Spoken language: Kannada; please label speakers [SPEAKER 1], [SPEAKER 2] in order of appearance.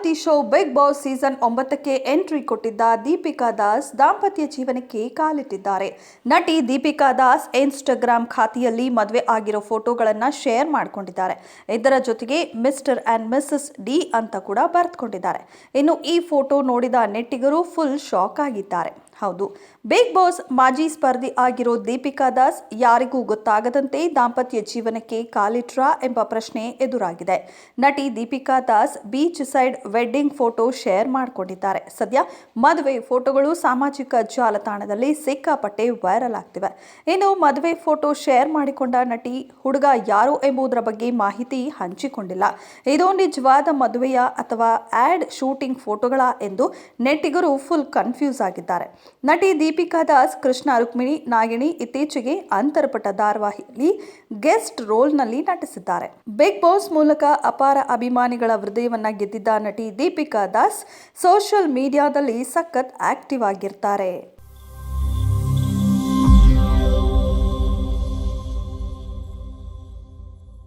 [SPEAKER 1] Reality show big boss season ಒಂಬತ್ತಕ್ಕೆ ಎಂಟ್ರಿ ಕೊಟ್ಟಿದ್ದ ದೀಪಿಕಾ ದಾಸ್ ದಾಂಪತ್ಯ ಜೀವನಕ್ಕೆ ಕಾಲಿಟ್ಟಿದ್ದಾರೆ. ನಟಿ ದೀಪಿಕಾ ದಾಸ್ ಇನ್ಸ್ಟಾಗ್ರಾಮ್ ಖಾತೆಯಲ್ಲಿ ಮದುವೆ ಆಗಿರೋ ಫೋಟೋಗಳನ್ನು ಶೇರ್ ಮಾಡಿಕೊಂಡಿದ್ದಾರೆ. ಇದರ ಜೊತೆಗೆ ಮಿಸ್ಟರ್ ಆ್ಯಂಡ್ ಮಿಸ್ಸಸ್ ಡಿ ಅಂತ ಕೂಡ ಬರೆದುಕೊಂಡಿದ್ದಾರೆ ಇನ್ನು ಈ ಫೋಟೋ ನೋಡಿದ ನೆಟ್ಟಿಗರು ಫುಲ್ ಶಾಕ್ ಆಗಿದ್ದಾರೆ. ಹೌದು. ಬಿಗ್ ಬಾಸ್ ಮಾಜಿ ಸ್ಪರ್ಧಿ ಆಗಿರೋ ದೀಪಿಕಾ ದಾಸ್ ಯಾರಿಗೂ ಗೊತ್ತಾಗದಂತೆ ದಾಂಪತ್ಯ ಜೀವನಕ್ಕೆ ಕಾಲಿಟ್ರಾ ಎಂಬ ಪ್ರಶ್ನೆ ಎದುರಾಗಿದೆ. ನಟಿ Deepika Das beach side wedding photo share ಮಾಡಿಕೊಂಡಿದ್ದಾರೆ. ಸದ್ಯ ಮದುವೆ ಫೋಟೋಗಳು ಸಾಮಾಜಿಕ ಜಾಲತಾಣದಲ್ಲಿ ಸಿಕ್ಕಾಪಟ್ಟೆ ವೈರಲ್ ಆಗ್ತಿವೆ. ಇನ್ನು ಮದುವೆ ಫೋಟೋ ಶೇರ್ ಮಾಡಿಕೊಂಡ ನಟಿ ಹುಡುಗ ಯಾರು ಎಂಬುದರ ಬಗ್ಗೆ ಮಾಹಿತಿ ಹಂಚಿಕೊಂಡಿಲ್ಲ. ಇದು ನಿಜವಾದ ಮದುವೆಯ ಅಥವಾ ಆಡ್ ಶೂಟಿಂಗ್ ಫೋಟೋಗಳ ಎಂದು ನೆಟ್ಟಿಗರು ಫುಲ್ ಕನ್ಫ್ಯೂಸ್ ಆಗಿದ್ದಾರೆ. ನಟಿ ದೀಪಿಕಾ ದಾಸ್, ಕೃಷ್ಣ ರುಕ್ಮಿಣಿ, ನಾಗಿಣಿ ಇತ್ತೀಚೆಗೆ ಅಂತರ್ಪಟ ಧಾರಾವಾಹಿಯಲ್ಲಿ ಗೆಸ್ಟ್ ರೋಲ್ನಲ್ಲಿ ನಟಿಸಿದ್ದಾರೆ. ಬಿಗ್ ಬಾಸ್ ಮೂಲಕ ಅಪಾರ ಅಭಿಮಾನಿಗಳ ಹೃದಯವನ್ನ ಗೆದ್ದಿದ್ದ ನಟಿ ದೀಪಿಕಾ ದಾಸ್ ಸೋಷಿಯಲ್ ಮೀಡಿಯಾದಲ್ಲಿ ಸಖತ್ ಆಕ್ಟಿವ್ ಆಗಿರ್ತಾರೆ.